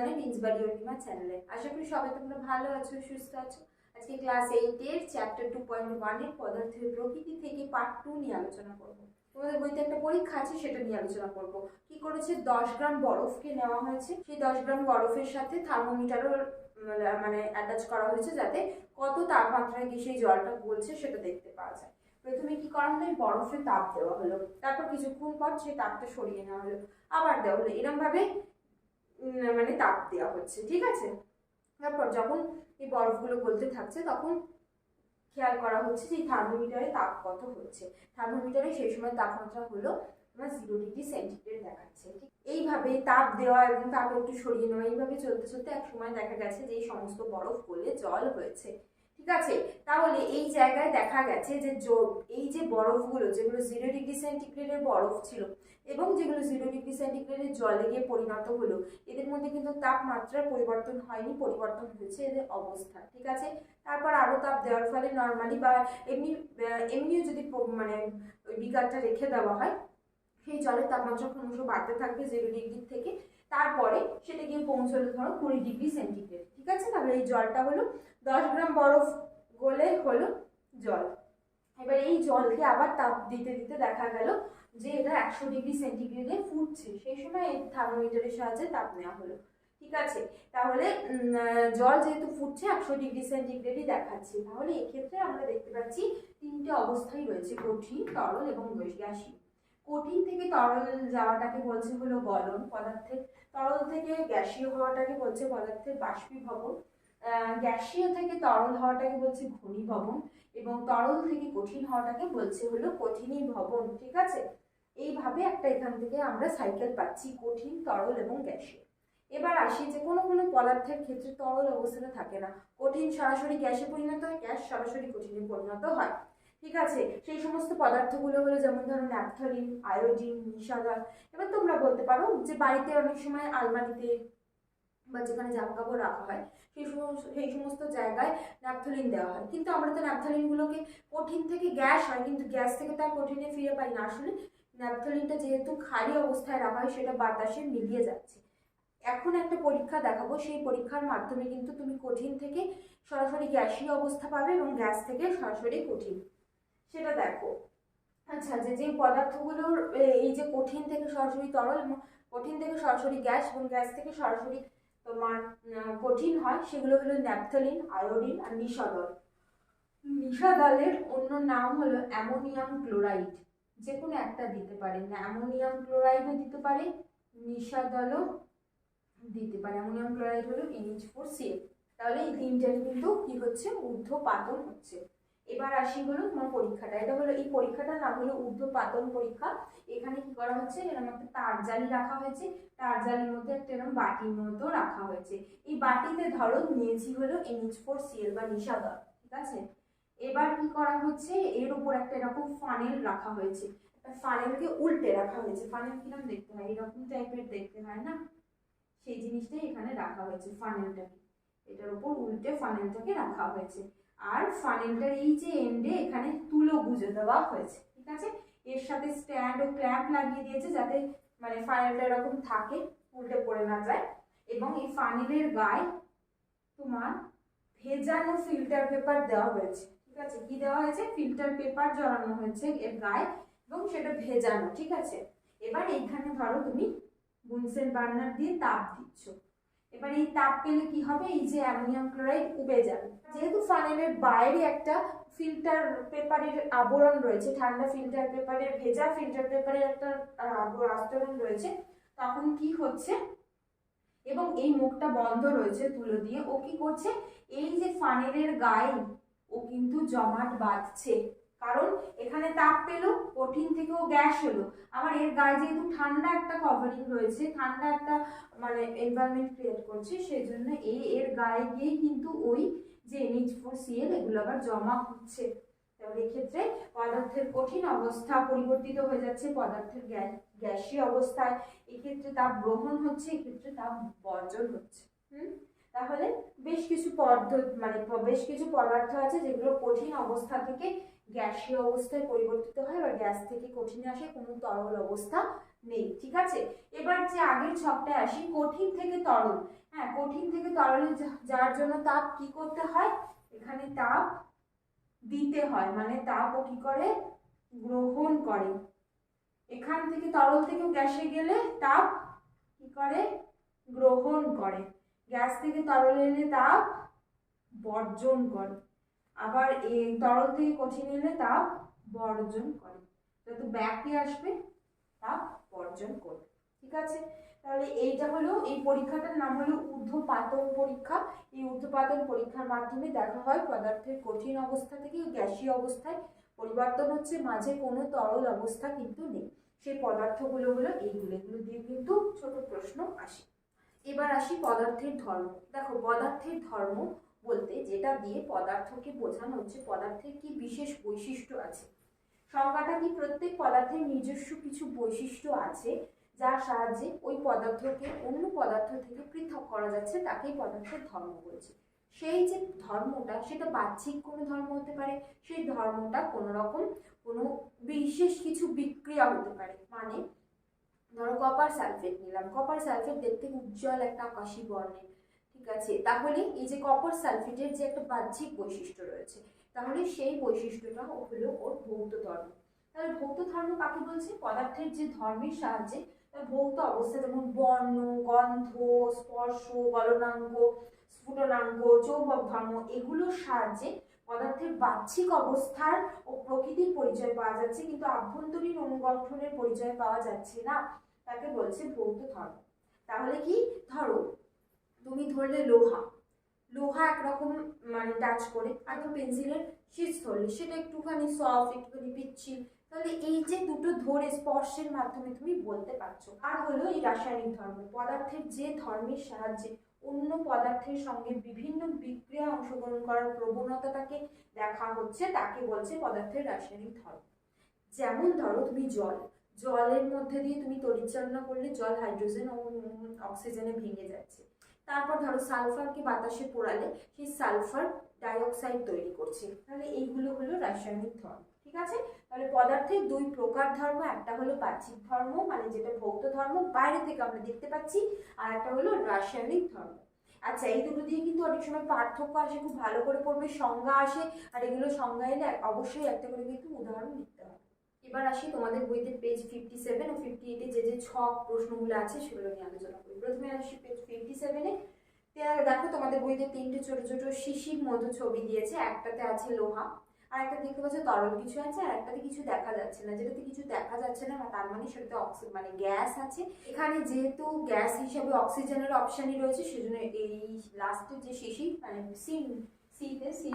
জানাই রিঞ্জবাড়ি অনিমা চ্যানেলে। আশা করি সবাই তোমরা ভালো আছো সুস্থ আছো। আজকে ক্লাস এইটের চ্যাপ্টার টু পয়েন্ট ওয়ানের পদার্থের প্রকৃতি থেকে পার্ট টু নিয়ে আলোচনা করব। তোমাদের বইতে একটা পরীক্ষা আছে সেটা নিয়ে আলোচনা করব। কি করেছে? দশ গ্রাম বরফকে নেওয়া হয়েছে। সেই দশ গ্রাম বরফের সাথে থার্মোমিটারও মানে অ্যাটাচ করা হয়েছে যাতে কত তাপমাত্রায় গিয়ে সেই জলটা গলছে সেটা দেখতে পাওয়া যায়। প্রথমে কি করা হলো? বরফে তাপ দেওয়া হলো। তারপর কিছুক্ষণ পর সেই তাপটা সরিয়ে নেওয়া হলো। আবার দেওয়া হলো। এরকম ভাবে উম, মানে তাপ দেওয়া হচ্ছে, ঠিক আছে? তারপর যখন এই বরফগুলো গলতে থাকছে, তখন খেয়াল করা হচ্ছে যে থার্মোমিটারে তাপ কত হচ্ছে। থার্মোমিটারে সেই সময় তাপমাত্রা হলো আমার জিরো ডিগ্রি সেন্টিগ্রেড দেখাচ্ছে এইভাবে তাপ দেওয়া এবং তাপ একটু সরিয়ে নেওয়া, এইভাবে চলতে চলতে এক সময় দেখা গেছে যে এই সমস্ত বরফ গলে জল হয়েছে। ঠিক আছে? তাহলে এই জায়গায় দেখা গেছে যে এই যে বরফগুলো, যেগুলো জিরো ডিগ্রি সেন্টিগ্রেডের বরফ ছিল এবং যেগুলো জিরো ডিগ্রি সেন্টিগ্রেডের জলে গিয়ে পরিণত হলো, এদের মধ্যে কিন্তু তাপমাত্রার পরিবর্তন হয়নি, পরিবর্তন হয়েছে এদের অবস্থা, ঠিক আছে? তারপর আরও তাপ দেওয়ার ফলে নর্মালি বা এমনি এমনিও যদি মানে ওই বিকারটা রেখে দেওয়া হয় সেই জলের তাপমাত্রা ক্রমশ বাড়তে থাকবে জিরো ডিগ্রি থেকে। তারপরে সেটা গিয়ে পৌঁছলো ধরো কুড়ি ডিগ্রি সেন্টিগ্রেড ঠিক আছে? তাহলে এই জলটা হলো দশ গ্রাম বরফ গলে হলো জল। এবার এই জলকে আবার তাপ দিতে দিতে দেখা গেল যে এটা একশো ডিগ্রি সেন্টিগ্রেডে ফুটছে। সেই সময় এই থার্মোমিটারের সাহায্যে তাপ নেওয়া হলো, ঠিক আছে? তাহলে জল যেহেতু ফুটছে, একশো ডিগ্রি সেন্টিগ্রেডই দেখাচ্ছে। তাহলে এক্ষেত্রে আমরা দেখতে পাচ্ছি তিনটে অবস্থাই রয়েছে, কঠিন, তরল এবং গ্যাসীয়। কঠিন থেকে তরল যাওয়াটাকে বলছে হলো গলন পদার্থের, তরল থেকে গ্যাসীয় হওয়াটাকে বলছে পদার্থের বাষ্পীভবন গ্যাসীয় থেকে তরল হওয়াটাকে বলছে ঘনীভবন এবং তরল থেকে কঠিন হওয়াটাকে বলছে হলো কঠিনই ভবন, ঠিক আছে? এইভাবে একটা এখান থেকে আমরা সাইকেল পাচ্ছি, কঠিন, তরল এবং গ্যাসীয়। এবার আসি, যে কোনো কোনো পদার্থের ক্ষেত্রে তরল অবস্থাটা থাকে না। কঠিন সরাসরি গ্যাসে পরিণত হয়, গ্যাস সরাসরি কঠিনে পরিণত হয়। ঠিক আছে, সেই সমস্ত পদার্থগুলো হলো যেমন ধরো ন্যাপথলিন, আয়োডিন নিশাদার এবার তোমরা বলতে পারো যে বাড়িতে অনেক সময় আলমারিতে বা যেখানে জামা কাপড় রাখা হয়, সেই সমস্ত সেই সমস্ত জায়গায় ন্যাপথলিন দেওয়া হয়। কিন্তু আমরা তো ন্যাপথলিনগুলোকে কঠিন থেকে গ্যাস হয়, কিন্তু গ্যাস থেকে তার কঠিনে ফিরে পাই না। আসলে ন্যাপথলিনটা যেহেতু খালি অবস্থায় রাখা হয়, সেটা বাতাসে মিলিয়ে যাচ্ছে। এখন একটা পরীক্ষা দেখাবো, সেই পরীক্ষার মাধ্যমে কিন্তু তুমি কঠিন থেকে সরাসরি গ্যাসীয় অবস্থা পাবে এবং গ্যাস থেকে সরাসরি কঠিন। সেটা দেখো। আচ্ছা যে যে পদার্থগুলোর এই যে কঠিন থেকে সরাসরি তরল এবং কঠিন থেকে সরাসরি গ্যাস এবং গ্যাস থেকে সরাসরি তোমার কঠিন হয়, সেগুলো হলো ন্যাপথলিন, আয়োডিন আর নিশাদল। নিশাদলের অন্য নাম হলো অ্যামোনিয়াম ক্লোরাইড। যে কোনো একটা দিতে পারে। অ্যামোনিয়াম ক্লোরাইডও দিতে পারে, নিশাদলও দিতে পারে। অ্যামোনিয়াম ক্লোরাইড হলো এনএইচ ফোর তাহলে এই তিনটার কিন্তু কি হচ্ছে? ঊর্ধ্বপাতন হচ্ছে। এবার আসি হলো তোমার পরীক্ষাটা। এটা হলো, এই পরীক্ষাটার নাম হলো ঊর্ধ্বপাতন পরীক্ষা। এখানে কি করা হচ্ছে? এরকম একটা তার জালি রাখা হয়েছে। তার জালির মধ্যে একটা এরকম বাটির মতো রাখা হয়েছে। এই বাটিতে ধরো, নিয়েছি হলো এনএইচ ফোর সিএল বা নিশাদল ঠিক আছে? এবার কি করা হচ্ছে? এর উপর একটা এরকম ফানেল রাখা হয়েছে। একটা ফানেলকে উল্টে রাখা হয়েছে। ফানেল কীরকম দেখতে হয়? এরকম টাইপের দেখতে হয় না? সেই জিনিসটাই এখানে রাখা হয়েছে ফানেলটাকে এটার উপর উল্টে ফানেলটাকে রাখা হয়েছে। আর ফানেলটার এই যে এন্ডে এখানে তুলো গুঁজে দেওয়া হয়েছে, ঠিক আছে? এর সাথে স্ট্যান্ড ও ক্ল্যাম্প লাগিয়ে দিয়েছে যাতে মানে ফানেলটা এরকম থাকে, উল্টে পড়ে না যায়। এবং এই ফানেলের গায়ে তোমার ভেজানো ফিল্টার পেপার দেওয়া হয়েছে, ঠিক আছে? কি দেওয়া হয়েছে? ফিল্টার পেপার জড়ানো হয়েছে এর গায়ে এবং সেটা ভেজানো, ঠিক আছে? এবার এইখানে ধরো তুমি বুনসেন বার্নার দিয়ে তাপ দিচ্ছ। এবার এই তাপ পেলে কি হবে? এই যে অ্যামোনিয়াম ক্লোরাইড উবে যাবে। যেহেতু ফানেলের বাইরে একটা ফিল্টার পেপারের আবরণ রয়েছে, ঠান্ডা ফিল্টার পেপারের, ভেজা ফিল্টার পেপারের একটা আস্তরণ রয়েছে, তখন কি হচ্ছে? এবং এই মুখটা বন্ধ রয়েছে তুলো দিয়ে। ও কি করছে? এই যে ফানেলের গায়ে ও কিন্তু জমাট বাঁধছে। কারণ এখানে তাপ পেল, কঠিন থেকেও গ্যাস হলো আবার এর গায়ে যেহেতু ঠান্ডা একটা কভারিং রয়েছে, ঠান্ডা একটা মানে এনভায়রনমেন্ট ক্রিয়েট করছে সেই জন্য এই এর গায়ে গিয়ে কিন্তু ওই যে এনএইচ ফোর সিএল এগুলো আবার জমা হচ্ছে। তাহলে এক্ষেত্রে পদার্থের কঠিন অবস্থা পরিবর্তিত হয়ে যাচ্ছে, পদার্থের গ্যাস- অবস্থায়। এক্ষেত্রে তাপ গ্রহণ হচ্ছে, এক্ষেত্রে তাপ বর্জন হচ্ছে। হুম? তাহলে বেশ কিছু পদ্ধতি মানে বেশ কিছু পদার্থ আছে যেগুলো কঠিন অবস্থা থেকে গ্যাসীয় অবস্থায় পরিবর্তিত হয় বা গ্যাস থেকে কঠিনে আসে, কোনো তরল অবস্থা নেই, ঠিক আছে? এবার যে আগের ছকটায় আসি, কঠিন থেকে তরল। হ্যাঁ কঠিন থেকে তরলে যাওয়ার জন্য তাপ কি করতে হয়? এখানে তাপ দিতে হয় মানে তাপ ও কি করে? গ্রহণ করে। এখান থেকে তরল থেকে গ্যাসে গেলে তাপ কি করে? গ্রহণ করে। গ্যাস থেকে তরল এলে তাপ বর্জন করে। আবার এই তরল থেকে কঠিন এলে তাপ বর্জন করে। যত ব্যাকে আসবে তাপ বর্জন করবে। ঠিক আছে? তাহলে এইটা হলো, এই পরীক্ষাটার নাম হলো ঊর্ধ্বপাতন পরীক্ষা। এই ঊর্ধ্বপাতন পরীক্ষার মাধ্যমে দেখা হয় পদার্থের কঠিন অবস্থা থেকে গ্যাসীয় অবস্থায় পরিবর্তন হচ্ছে, মাঝে কোনো তরল অবস্থা কিন্তু নেই। সেই পদার্থগুলো হলো এইগুলো। এগুলো দিয়ে কিন্তু ছোট প্রশ্ন আসে। এবার আসি পদার্থের ধর্ম। দেখো, পদার্থের ধর্ম বলতে যেটা দিয়ে পদার্থকে বোঝানো হচ্ছে, পদার্থের কি বিশেষ বৈশিষ্ট্য আছে? সংজ্ঞাটা কি প্রত্যেক পদার্থের নিজস্ব কিছু বৈশিষ্ট্য আছে যার সাহায্যে ওই পদার্থকে অন্য পদার্থ থেকে পৃথক করা যাচ্ছে, তাকেই পদার্থের ধর্ম বলছে। সেই যে ধর্মটা, সেটা বাহ্যিক কোনো ধর্ম হতে পারে, সেই ধর্মটা কোনো রকম কোনো বিশেষ কিছু বিক্রিয়া হতে পারে। মানে ধরো কপার সালফেট নিলাম। কপার সালফেট দেখতে উজ্জ্বল একটা আকাশী বর্ণের। ঠিক আছে, তাহলে এই যে কপার সালফেটের যে একটা বাহ্যিক বৈশিষ্ট্য রয়েছে, তাহলে সেই বৈশিষ্ট্যটা হলো ওর ভৌত ধর্ম। তাহলে ভৌত ধর্ম কাকে বলছে? পদার্থের যে ধর্মের সাহায্যে ভৌত অবস্থা যেমন বর্ণ, গন্ধ, স্পর্শ গলনাঙ্গ স্ফুটনাঙ্গ চৌম্বক ধর্ম, এগুলোর সাহায্যে পদার্থের বাহ্যিক অবস্থার ও প্রকৃতির পরিচয় পাওয়া যাচ্ছে, কিন্তু আভ্যন্তরীণ অনুগঠনের পরিচয় পাওয়া যাচ্ছে না। তাকে বলছে ভৌত ধর্ম। তাহলে কি? ধরো তুমি ধরলে লোহা। লোহা একরকম মানে টাচ করে, আর পেন্সিলের শীষ ধরলে, সেটা একটুখানি সফট একটুখানি পিচ্ছিল। তাহলে এই যে দুটো ধরে স্পর্শের মাধ্যমে তুমি বলতে পারছ, আর হলো এই রাসায়নিক ধর্ম। পদার্থের যে ধর্মের সাহায্যে অন্য পদার্থের সঙ্গে বিভিন্ন বিক্রিয়া অংশগ্রহণ করার প্রবণতাটাকে দেখা হচ্ছে, তাকে বলছে পদার্থের রাসায়নিক ধর্ম। যেমন ধরো তুমি জল, জলের মধ্যে দিয়ে তুমি তড়িৎচালনা করলে জল হাইড্রোজেন ও অক্সিজেনে ভেঙে যাচ্ছে। তারপর ধরো সালফারকে বাতাসে পোড়ালে সেই সালফার ডাইঅক্সাইড তৈরি করছে। তাহলে এইগুলো হলো রাসায়নিক ধর্ম, ঠিক আছে? তাহলে পদার্থের দুই প্রকার ধর্ম, একটা হলো বাহ্যিক ধর্ম মানে যেটা ভৌত ধর্ম, বাইরে থেকে আমরা দেখতে পাচ্ছি, আর একটা হলো রাসায়নিক ধর্ম। আচ্ছা এই দুটো দিয়ে কিন্তু অনেক সময় পার্থক্য আসে, খুব ভালো করে পড়বে, সংজ্ঞা আসে, আর এগুলো সংজ্ঞা এলে অবশ্যই একটা করে কিন্তু উদাহরণ লিখতে হবে। এবার আসি তোমাদের বইতে পেজ ফিফটি সেভেন ও ফিফটি এইটে যে যে ছক প্রশ্নগুলো আছে সেগুলো নিয়ে আলোচনা করি। প্রথমে আসি পেজ ফিফটি সেভেনে দেখো তোমাদের বইতে তিনটে ছোট ছোট শিশির মতো ছবি দিয়েছে। একটাতে আছে লোহা আর একটা দেখতে পাচ্ছ তরল কিছু আছে, আর একটাতে কিছু দেখা যাচ্ছে না। যেটাতে কিছু দেখা যাচ্ছে না, তার মানে সেটাতে অক্সি মানে গ্যাস আছে। এখানে যেহেতু গ্যাস হিসাবে অক্সিজেনের অপশানই রয়েছে, সেজন্য এই লাস্টের যে শিশির মানে সিন সিতে সি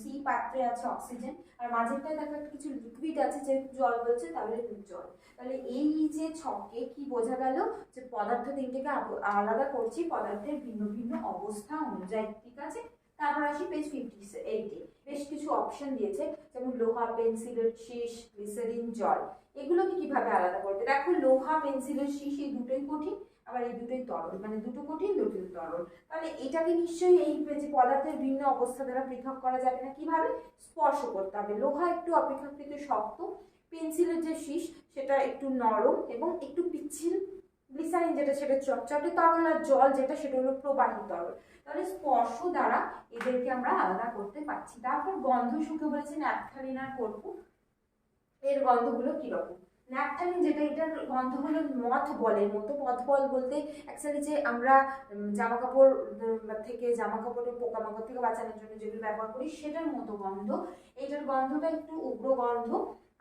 সি পাত্রে আছে অক্সিজেন আর মাঝেরটায় দেখো কিছু লিকুইড আছে যে জল বলছে, তাহলে জল। তাহলে এই যে ছকে কি বোঝা গেল যে পদার্থ তিনটিকে আলাদা করছি, পদার্থের ভিন্ন ভিন্ন অবস্থা অনুযায়ী, ঠিক আছে? তারপর আসি পেজ ফিফটি এইটে বেশ কিছু অপশন দিয়েছে, যেমন লোহা পেন্সিলের শীষ গ্লিসারিন জল। এগুলোকে কীভাবে আলাদা করবে? দেখো, লোহা পেন্সিলের শীষ এই দুটোই কঠিন, আবার এই দুটোই তরল মানে দুটো কঠিন দুটো তরল। তাহলে এটাকে নিশ্চয়ই এই যে পদার্থের ভিন্ন অবস্থা দ্বারা পৃথক করা যাবে না। কীভাবে? স্পর্শ করতে হবে। লোহা একটু অপেক্ষাকৃত শক্ত পেন্সিলের যে শীষ, সেটা একটু নরম এবং একটু পিচ্ছিল গ্লিসারিন যেটা সেটা চটচটে তরল আর জল যেটা সেটা হলো প্রবাহী তরল। তাহলে স্পর্শ দ্বারা এদেরকে আমরা আলাদা করতে পারছি। তারপর গন্ধ শুকে বলেছে ন্যাপথালিন আর কর্পূর এর গন্ধগুলো কীরকম? ন্যাপথালিন যেটা, এটার গন্ধ হলো মথ বলের মতো মথ বল বলতে অ্যাকচুয়ালি যে আমরা জামা কাপড় থেকে জামা কাপড়ের পোকামাকড় থেকে বাঁচানোর জন্য যেগুলো ব্যবহার করি, সেটার মতো গন্ধ। এটার গন্ধটা একটু উগ্র গন্ধ।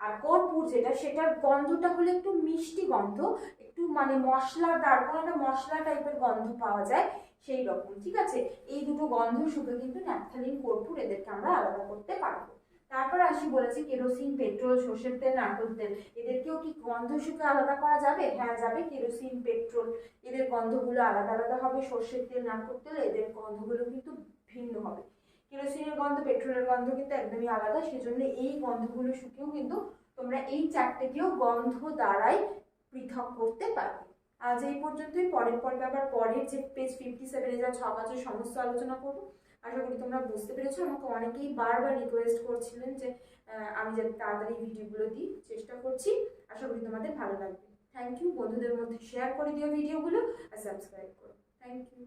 আর কর্পূর যেটা, সেটার গন্ধটা হলো একটু মিষ্টি গন্ধ, একটু মানে মশলাদার, কোনো একটা মশলা টাইপের গন্ধ পাওয়া যায় সেই রকম, ঠিক আছে? এই দুটো গন্ধ শুকে কিন্তু ন্যাপথালিন, কর্পূর এদেরকে আমরা আলাদা করতে পারব। তারপর আসি বলেছে কেরোসিন, পেট্রোল, সর্ষের তেল, নারকেল তেল, এদেরকেও কি গন্ধ শুকে আলাদা করা যাবে? হ্যাঁ যাবে কেরোসিন, পেট্রোল, এদের গন্ধগুলো আলাদা আলাদা হবে, সর্ষের তেল, নারকেল তেল, এদের গন্ধগুলো কিন্তু ভিন্ন হবে। কেরোসিনের গন্ধ, পেট্রোলের গন্ধ কিন্তু একদমই আলাদা। সেজন্য এই গন্ধগুলো শুকেও কিন্তু তোমরা এই চারটেকেও গন্ধ দ্বারাই পৃথক করতে পারবে। আজ এই পর্যন্তই। পরের পর্বে আবার পরের যে পেজ ফিফটি সেভেনে যা ছক আছে সমস্ত আলোচনা করব। আশা করি তোমরা বুঝতে পেরেছ। আমাকে অনেকেই বারবার রিকোয়েস্ট করছিলেন যে আমি যাতে তাড়াতাড়ি ভিডিওগুলো দিই। চেষ্টা করছি। আশা করি তোমাদের ভালো লাগবে। থ্যাংক ইউ বন্ধুদের মধ্যে শেয়ার করে দিও ভিডিওগুলো আর সাবস্ক্রাইব করো। Thank you